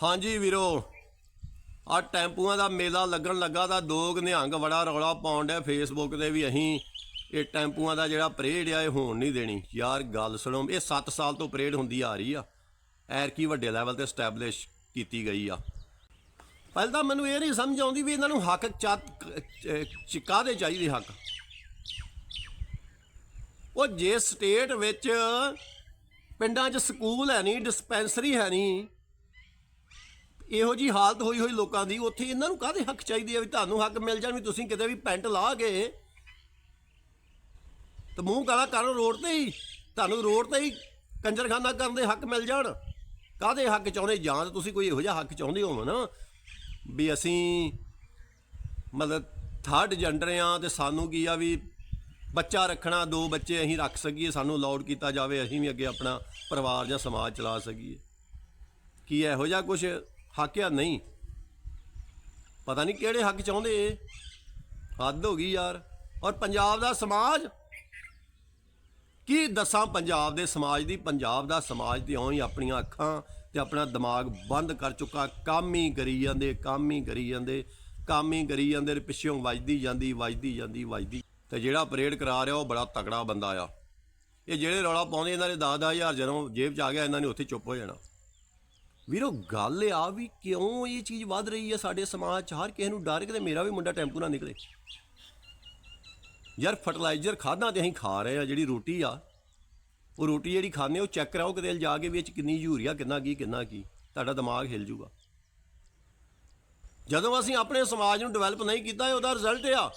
ਹਾਂਜੀ ਵੀਰੋ, ਆ ਟੈਂਪੂਆਂ ਦਾ ਮੇਲਾ ਲੱਗਣ ਲੱਗਾ ਤਾਂ ਦੋਗ ਨਿਹੰਗ ਬੜਾ ਰੌਲਾ ਪਾਉਣ ਡਿਆ। ਫੇਸਬੁੱਕ ਤੇ ਵੀ ਅਸੀਂ ਇਹ ਟੈਂਪੂਆਂ ਦਾ ਜਿਹੜਾ ਪਰੇਡ ਆ, ਇਹ ਹੋਣ ਨਹੀਂ ਦੇਣੀ। ਯਾਰ ਗੱਲ ਸੁਣੋ, ਇਹ 7 ਸਾਲ ਤੋਂ ਪਰੇਡ ਹੁੰਦੀ ਆ ਰਹੀ ਆ। ਐਰ ਕੀ ਵੱਡੇ ਲੈਵਲ ਤੇ ਸਟੈਬਲਿਸ਼ ਕੀਤੀ ਗਈ ਆ। ਪਹਿਲਾਂ ਤਾਂ ਮੈਨੂੰ ਇਹ ਨਹੀਂ ਸਮਝ ਆਉਂਦੀ ਵੀ ਇਹਨਾਂ ਨੂੰ ਹੱਕ ਚਿਕਾ ਦੇ ਚਾਹੀਦੇ ਹੱਕ? ਉਹ ਜੇ ਸਟੇਟ ਵਿੱਚ ਪਿੰਡਾਂ 'ਚ ਸਕੂਲ ਹੈ ਨਹੀਂ ਡਿਸਪੈਂਸਰੀ ਹੈ ਨਹੀਂ ਇਹੋ ਜੀ ਹਾਲਤ ਹੋਈ ਹੋਈ ਲੋਕਾਂ ਦੀ, ਉੱਥੇ ਇਹਨਾਂ ਨੂੰ ਕਾਹਦੇ ਹੱਕ ਚਾਹੀਦੇ ਆ ਵੀ ਤੁਹਾਨੂੰ ਹੱਕ ਮਿਲ ਜਾਣ ਵੀ ਤੁਸੀਂ ਕਿਤੇ ਵੀ ਪੈਂਟ ਲਾ ਕੇ? ਤੇ ਮੂੰਹ ਕਾਲਾ ਕਰਨ ਰੋਡ ਤੇ ਹੀ, ਤੁਹਾਨੂੰ ਰੋਡ ਤੇ ਹੀ ਕੰਜਰਖਾਨਾ ਕਰਨ ਦੇ ਹੱਕ ਮਿਲ ਜਾਣ। ਕਾਹਦੇ ਹੱਕ ਚਾਹੁੰਦੇ? ਜਾਂ ਤਾਂ ਤੁਸੀਂ ਕੋਈ ਇਹੋ ਜਿਹਾ ਹੱਕ ਚਾਹੁੰਦੇ ਹੋ ਨਾ ਵੀ ਅਸੀਂ ਮਤਲਬ ਥਰਡ ਜੈਂਡਰ ਆ ਤੇ ਸਾਨੂੰ ਕੀ ਆ ਵੀ ਬੱਚਾ ਰੱਖਣਾ, ਦੋ ਬੱਚੇ ਅਸੀਂ ਰੱਖ ਸਕੀਏ, ਸਾਨੂੰ ਅਲਾਉਡ ਕੀਤਾ ਜਾਵੇ, ਅਸੀਂ ਵੀ ਅੱਗੇ ਆਪਣਾ ਪਰਿਵਾਰ ਜਾਂ ਸਮਾਜ ਚਲਾ ਸਕੀਏ। ਕੀ ਇਹੋ ਜਿਹਾ ਕੁਝ ਹੱਕ ਆ ਨਹੀਂ? ਪਤਾ ਨਹੀਂ ਕਿਹੜੇ ਹੱਕ ਚਾਹੁੰਦੇ ਇਹ? ਹੱਦ ਹੋ ਗਈ ਯਾਰ। ਔਰ ਪੰਜਾਬ ਦਾ ਸਮਾਜ? ਕੀ ਦੱਸਾਂ ਪੰਜਾਬ ਦੇ ਸਮਾਜ ਦੀ? ਪੰਜਾਬ ਦਾ ਸਮਾਜ ਤੇ ਇਉਂ ਹੀ ਆਪਣੀਆਂ ਅੱਖਾਂ ਤੇ ਆਪਣਾ ਦਿਮਾਗ ਬੰਦ ਕਰ ਚੁੱਕਾ। ਕੰਮ ਹੀ ਕਰੀ ਜਾਂਦੇ, ਕੰਮ ਹੀ ਕਰੀ ਜਾਂਦੇ। ਕੰਮ ਹੀ ਕਰੀ ਜਾਂਦੇ ਤੇ ਪਿੱਛੋਂ ਵੱਜਦੀ ਜਾਂਦੀ ਵੱਜਦੀ ਜਾਂਦੀ, ਵੱਜਦੀ। ਤੇ ਜਿਹੜਾ ਪਰੇਡ ਕਰਾ ਰਿਹਾ ਉਹ ਬੜਾ ਤਕੜਾ ਬੰਦਾ ਆ। ਇਹ ਜਿਹੜੇ ਰੌਲਾ ਪਾਉਂਦੇ ਇਹਨਾਂ ਦੇ 10-10000 ਜਦੋਂ ਜੇਬ 'ਚ ਆ ਗਿਆ, ਇਹਨਾਂ ਨੇ ਉੱਥੇ ਚੁੱਪ ਹੋ ਜਾਣਾ। ਵੀਰੋ, ਗੱਲ ਆ ਵੀ ਕਿਉਂ ਇਹ ਚੀਜ਼ ਵੱਧ ਰਹੀ ਹੈ ਸਾਡੇ ਸਮਾਜ 'ਚ? ਹਰ ਕਿਸੇ ਨੂੰ ਡਰ ਕਿਤੇ ਮੇਰਾ ਵੀ ਮੁੰਡਾ ਟੈਂਪੂ ਨਾ ਨਿਕਲੇ। ਯਾਰ ਫਰਟੀਲਾਈਜ਼ਰ ਖਾਦਾਂ ਤੇ ਅਸੀਂ ਖਾ ਰਹੇ ਆ, ਜਿਹੜੀ ਰੋਟੀ ਆ, ਉਹ ਰੋਟੀ ਜਿਹੜੀ ਖਾਂਦੇ ਉਹ ਚੈੱਕ ਕਰਾਓ ਕਿਤੇ ਜਾ ਕੇ ਵਿੱਚ ਕਿੰਨੀ ਯੂਰੀਆ, ਕਿੰਨਾ ਕੀ ਕਿੰਨਾ ਕੀ, ਤੁਹਾਡਾ ਦਿਮਾਗ ਹਿਲ ਜੂਗਾ। ਜਦੋਂ ਅਸੀਂ ਆਪਣੇ ਸਮਾਜ ਨੂੰ ਡਿਵੈਲਪ ਨਹੀਂ ਕੀਤਾ ਉਹਦਾ ਰਿਜ਼ਲਟ ਆ।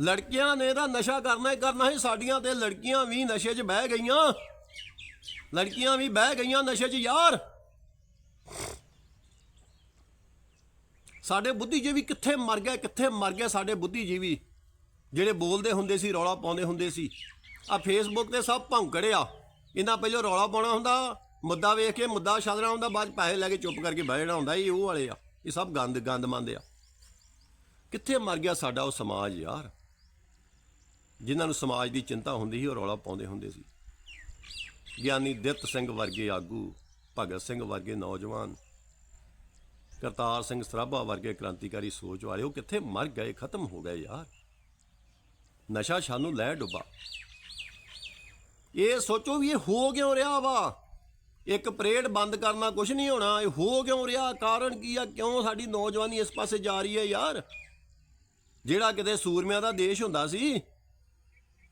ਲੜਕੀਆਂ ਨੇ ਤਾਂ ਨਸ਼ਾ ਕਰਨਾ ਹੀ ਕਰਨਾ ਸੀ, ਸਾਡੀਆਂ ਤੇ ਲੜਕੀਆਂ ਵੀ ਨਸ਼ੇ 'ਚ ਬਹਿ ਗਈਆਂ। ਲੜਕੀਆਂ ਵੀ ਬਹਿ ਗਈਆਂ ਨਸ਼ੇ 'ਚ ਯਾਰ। ਸਾਡੇ ਬੁੱਧੀਜੀਵੀ ਕਿੱਥੇ ਮਰ ਗਏ ਕਿੱਥੇ ਮਰ ਗਏ ਸਾਡੇ ਬੁੱਧੀਜੀਵੀ? ਜਿਹੜੇ ਬੋਲਦੇ ਹੁੰਦੇ ਸੀ, ਰੌਲਾ ਪਾਉਂਦੇ ਹੁੰਦੇ ਸੀ। ਆ ਫੇਸਬੁੱਕ ਤੇ ਸਭ ਭੌਂਕੜੇ ਆ। ਇਹਨਾਂ ਪਹਿਲਾਂ ਰੌਲਾ ਪਾਉਣਾ ਹੁੰਦਾ, ਮੁੱਦਾ ਵੇਖ ਕੇ ਮੁੱਦਾ ਛੱਡਣਾ ਹੁੰਦਾ, ਬਾਅਦ 'ਚ ਪੈਸੇ ਲੈ ਕੇ ਚੁੱਪ ਕਰਕੇ ਬਹਿ ਜਾਣਾ ਹੁੰਦਾ, ਇਹ ਉਹ ਵਾਲੇ ਆ। ਇਹ ਸਭ ਗੰਦ ਗੰਦ ਮੰਦ ਆ। ਕਿੱਥੇ ਮਰ ਗਿਆ ਸਾਡਾ ਉਹ ਸਮਾਜ ਯਾਰ? ਜਿਨ੍ਹਾਂ ਨੂੰ ਸਮਾਜ ਦੀ ਚਿੰਤਾ ਹੁੰਦੀ ਸੀ, ਉਹ ਰੌਲਾ ਪਾਉਂਦੇ ਹੁੰਦੇ ਸੀ। ਗਿਆਨੀ ਦਿੱਤ ਸਿੰਘ ਵਰਗੇ ਆਗੂ, ਭਗਤ ਸਿੰਘ ਵਰਗੇ ਨੌਜਵਾਨ, ਕਰਤਾਰ ਸਿੰਘ ਸਰਾਭਾ ਵਰਗੇ ਕ੍ਰਾਂਤੀਕਾਰੀ ਸੋਚ ਵਾਲੇ, ਉਹ ਕਿੱਥੇ ਮਰ ਗਏ, ਖਤਮ ਹੋ ਗਏ ਯਾਰ। ਨਸ਼ਾ ਸਾਨੂੰ ਲੈ ਡੁੱਬਾ। ਇਹ ਸੋਚੋ ਵੀ ਇਹ ਹੋ ਕਿਉਂ ਰਿਹਾ ਵਾ? ਇੱਕ ਪਰੇਡ ਬੰਦ ਕਰਨਾ ਕੁਝ ਨਹੀਂ ਹੋਣਾ, ਇਹ ਹੋ ਕਿਉਂ ਰਿਹਾ? ਕਾਰਨ ਕੀ ਆ? ਕਿਉਂ ਸਾਡੀ ਨੌਜਵਾਨੀ ਇਸ ਪਾਸੇ ਜਾ ਰਹੀ ਹੈ ਯਾਰ? ਜਿਹੜਾ ਕਿਤੇ ਸੂਰਮਿਆਂ ਦਾ ਦੇਸ਼ ਹੁੰਦਾ ਸੀ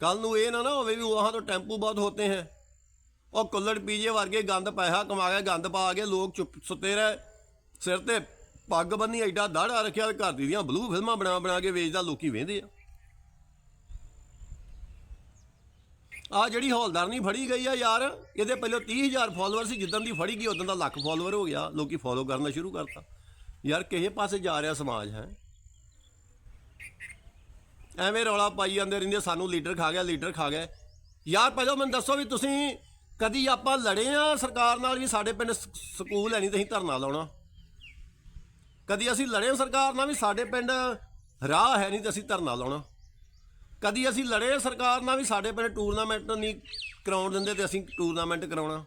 ਕੱਲ ਨੂੰ ਇਹ ਨਾ ਨਾ ਹੋਵੇ ਵੀ ਵਹਾਂ ਤੋਂ ਟੈਂਪੂ ਬਹੁਤ ਹੋਤੇ ਹੈ। ਉਹ ਕੁੱਲੜ ਪੀਜੇ ਵਰਗੇ ਗੰਦ ਪੈਸਾ ਕਮਾ ਕੇ ਗੰਦ ਪਾ ਕੇ ਲੋਕ ਚੁੱਪ ਸੁੱਤੇ ਰਹੇ। ਸਿਰ ਤੇ ਪੱਗ ਬੰਨੀ, ਐਡਾ ਦਾੜਾ ਰੱਖਿਆ ਘਰ ਦੀਆਂ ਬਲੂ ਫਿਲਮਾਂ ਬਣਾ ਬਣਾ ਕੇ ਵੇਚਦਾ, ਲੋਕੀ ਵੇਂਦੇ ਆ। ਆ ਜਿਹੜੀ ਹੌਲਦਾਰ ਨਹੀਂ ਫੜੀ ਗਈ ਆ ਯਾਰ, ਇਹਦੇ ਪਹਿਲਾਂ 30000 ਫਾਲੋਅਰ ਸੀ, ਜਿੱਦਣ ਦੀ ਫੜੀ ਗਈ, ਉਦੋਂ ਦਾ ਲੱਖ ਫਾਲੋਅਰ ਹੋ ਗਿਆ। ਲੋਕੀ ਫੋਲੋ ਕਰਨਾ ਸ਼ੁਰੂ ਕਰਤਾ। ਯਾਰ ਕਿਸੇ ਪਾਸੇ ਜਾ ਰਿਹਾ ਸਮਾਜ ਹੈ। ਐਵੇਂ ਰੌਲਾ ਪਾਈ ਜਾਂਦੇ ਰਹਿੰਦੇ ਸਾਨੂੰ ਲੀਡਰ ਖਾ ਗਿਆ, ਲੀਡਰ ਖਾ ਗਿਆ। ਯਾਰ ਪਹਿਲਾਂ ਮੈਨੂੰ ਦੱਸੋ ਵੀ ਤੁਸੀਂ ਕਦੀ ਆਪਾਂ ਲੜੇ ਆ, ਸਰਕਾਰ ਨਾਲ ਵੀ ਸਾਡੇ ਪਿੰਡ ਸ- ਸਕੂਲ ਹੈ ਨਹੀਂ ਤੇ ਅਸੀਂ ਧਰਨਾ ਲਾਉਣਾ। ਕਦੀ ਅਸੀਂ ਲੜੇ ਆ, ਸਰਕਾਰ ਨਾਲ ਵੀ ਸਾਡੇ ਪਿੰਡ ਰਾਹ ਹੈ ਨਹੀਂ ਤੇ ਅਸੀਂ ਧਰਨਾ ਲਾਉਣਾ। ਕਦੀ ਅਸੀਂ ਲੜੇ ਸਰਕਾਰ ਨਾਲ ਵੀ ਸਾਡੇ ਪਿੰਡ ਟੂਰਨਾਮੈਂਟ ਨਹੀਂ ਕਰਾਉਣ ਦਿੰਦੇ ਤੇ ਅਸੀਂ ਟੂਰਨਾਮੈਂਟ ਕਰਾਉਣਾ।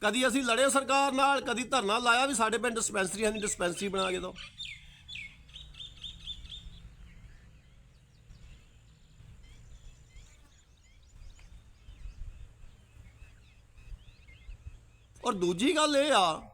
ਕਦੀ ਅਸੀਂ ਲੜੇ ਸਰਕਾਰ ਨਾਲ, ਕਦੀ ਧਰਨਾ ਲਾਇਆ ਵੀ ਸਾਡੇ ਪਿੰਡ ਡਿਸਪੈਂਸਰੀ ਹੈ ਨਹੀਂ ਡਿਸਪੈਂਸਰੀ ਬਣਾ ਕੇ ਦਿਓ। ਔਰ ਦੂਜੀ ਗੱਲ ਇਹ ਆ